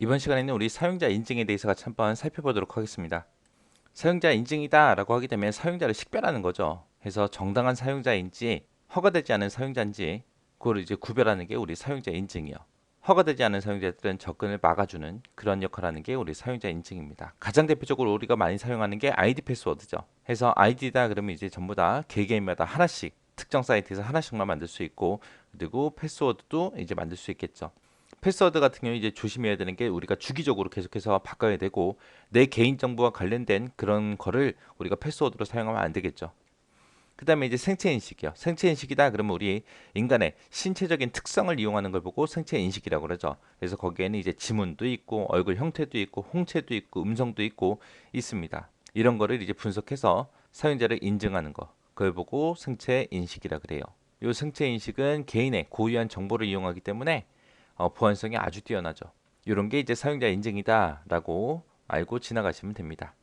이번 시간에는 우리 사용자 인증에 대해서 같이 한번 살펴보도록 하겠습니다. 사용자 인증이다 라고 하게 되면 사용자를 식별하는 거죠. 그래서 정당한 사용자인지 허가되지 않은 사용자인지 그걸 이제 구별하는 게 우리 사용자 인증이요. 허가되지 않은 사용자들은 접근을 막아주는 그런 역할을 하는 게 우리 사용자 인증입니다. 가장 대표적으로 우리가 많이 사용하는 게 아이디 패스워드죠. 해서 아이디다 그러면 이제 전부 다 개개인마다 하나씩 특정 사이트에서 하나씩만 만들 수 있고 그리고 패스워드도 이제 만들 수 있겠죠. 패스워드 같은 경우 이제 조심해야 되는 게 우리가 주기적으로 계속해서 바꿔야 되고 내 개인 정보와 관련된 그런 거를 우리가 패스워드로 사용하면 안 되겠죠. 그 다음에 이제 생체 인식이요. 생체 인식이다 그러면 우리 인간의 신체적인 특성을 이용하는 걸 보고 생체 인식이라고 그러죠. 그래서 거기에는 이제 지문도 있고 얼굴 형태도 있고 홍채도 있고 음성도 있고 있습니다. 이런 거를 이제 분석해서 사용자를 인증하는 거. 그걸 보고 생체 인식이라 그래요. 이 생체 인식은 개인의 고유한 정보를 이용하기 때문에 어, 보안성이 아주 뛰어나죠. 이런 게 이제 사용자 인증이다라고 알고 지나가시면 됩니다.